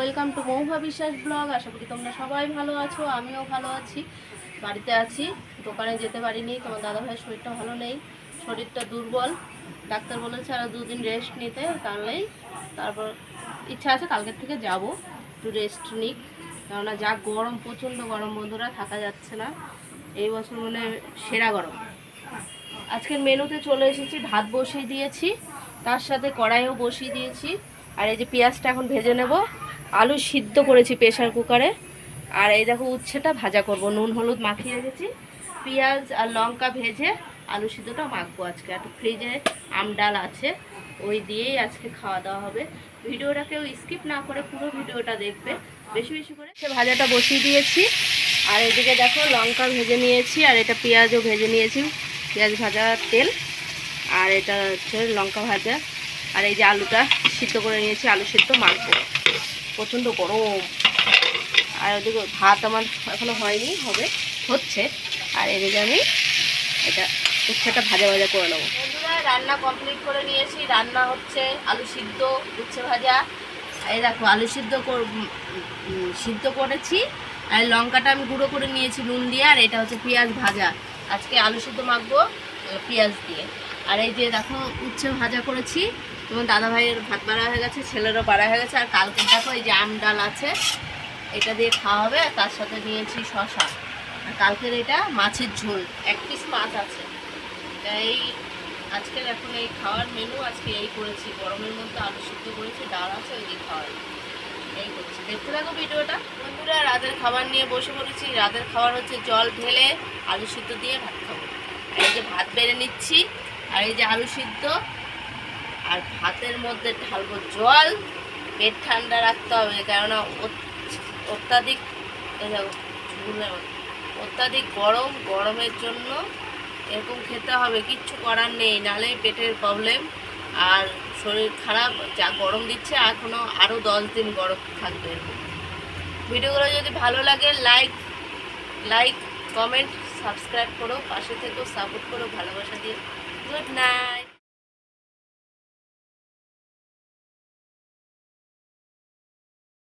Welcome to মৌভা বিশ্বাস blog. আশা করি তোমরা সবাই ভালো আছো, আমিও ভালো আছি। বাড়িতে আছি, দোকানে যেতে পারিনি, তোমার দাদা ভাইয়ের শরীরটা ভালো নেই, শরীরটা দুর্বল। ডাক্তার বলেছে আরও দুদিন রেস্ট নিতে তাহলেই তারপর ইচ্ছা আছে কালকের থেকে যাব, একটু রেস্ট নিক। কেননা যা গরম, প্রচণ্ড গরম, বন্ধুরা, থাকা যাচ্ছে না। এই বছর মানে সেরা গরম। আজকের মেনুতে চলে এসেছি, ভাত বসিয়ে দিয়েছি, তার সাথে কড়াইও বসিয়ে দিয়েছি, আর এই যে পেঁয়াজটা এখন ভেজে নেব। আলু সিদ্ধ করেছি প্রেশার কুকারে। আর এই দেখো উচ্ছেটা ভাজা করব। নুন, হলুদ মাখিয়ে রেখেছি। পেঁয়াজ আর লঙ্কা ভেজে আলু সিদ্ধটা মাখবো আজকে। আর ফ্রিজে আম ডাল আছে, ওই দিয়েই আজকে খাওয়া দাওয়া হবে। ভিডিওটা কেউ স্কিপ না করে পুরো ভিডিওটা দেখবে। বেশি বেশি করে সে ভাজাটা বসিয়ে দিয়েছি। আর এদিকে দেখো লঙ্কা ভেজে নিয়েছি, আর এটা পেঁয়াজও ভেজে নিয়েছি। পেঁয়াজ ভাজা তেল, আর এটা হচ্ছে লঙ্কা ভাজা। আর এই যে আলুটা সিদ্ধ করে নিয়েছি, আলু সিদ্ধ মাখবো। প্রচণ্ড গরম। আর ওদিকে ভাত আমার এখনও হয়নি, হবে, হচ্ছে। আর এদিকে আমি এটা উচ্ছেটা ভাজা ভাজা করে নেব। রান্না কমপ্লিট করে নিয়েছি। রান্না হচ্ছে আলু সিদ্ধ, উচ্ছে ভাজা। এই দেখো, আলু সিদ্ধ সিদ্ধ করেছি। আর লঙ্কাটা আমি গুঁড়ো করে নিয়েছি নুন দিয়ে, আর এটা হচ্ছে পেঁয়াজ ভাজা। আজকে আলু সিদ্ধ মাখবো, পেঁয়াজ দিয়ে। আর এই যে দেখো, উচ্ছে ভাজা করেছি। তোমার দাদা ভাইয়ের ভাত বাড়া হয়ে গেছে, ছেলেরও বাড়া হয়ে গেছে, আর কালকে দেখো এই যে আম ডাল আছে, এটা দিয়ে খাওয়া হবে, আর তার সাথে নিয়েছি শশা আর কালকের এটা মাছের ঝোল, এক পিস মাছ আছে। এই আজকের এখন এই খাওয়ার মেনু আজকে এই করেছি। গরমের মধ্যে আলু সিদ্ধ করেছি, ডাল আছে, ওই দিয়ে খাওয়াই। এই করছি। দেখতে থাকো ভিডিওটা। বন্ধুরা, রাতের খাবার নিয়ে বসে পড়েছি। রাতের খাবার হচ্ছে জল ঢেলে আলু সিদ্ধ দিয়ে ভাত খাব। এই যে ভাত বেড়ে নিচ্ছি, আর এই যে আলু সিদ্ধ আর ভাতের মধ্যে ঢালবো জল। পেট ঠান্ডা রাখতে হবে, কেননা অত্যাধিক। অত্যাধিক গরম, গরমের জন্য এরকম খেতে হবে, কিচ্ছু করার নেই নালে পেটের প্রবলেম আর শরীর খারাপ, যা গরম দিচ্ছে এখনও আরও দশ দিন গরম থাকবে ভিডিওগুলো যদি ভালো লাগে লাইক লাইক কমেন্ট সাবস্ক্রাইব করো, পাশে থেকেও সাপোর্ট করো, ভালোবাসা দিয়ে। Good night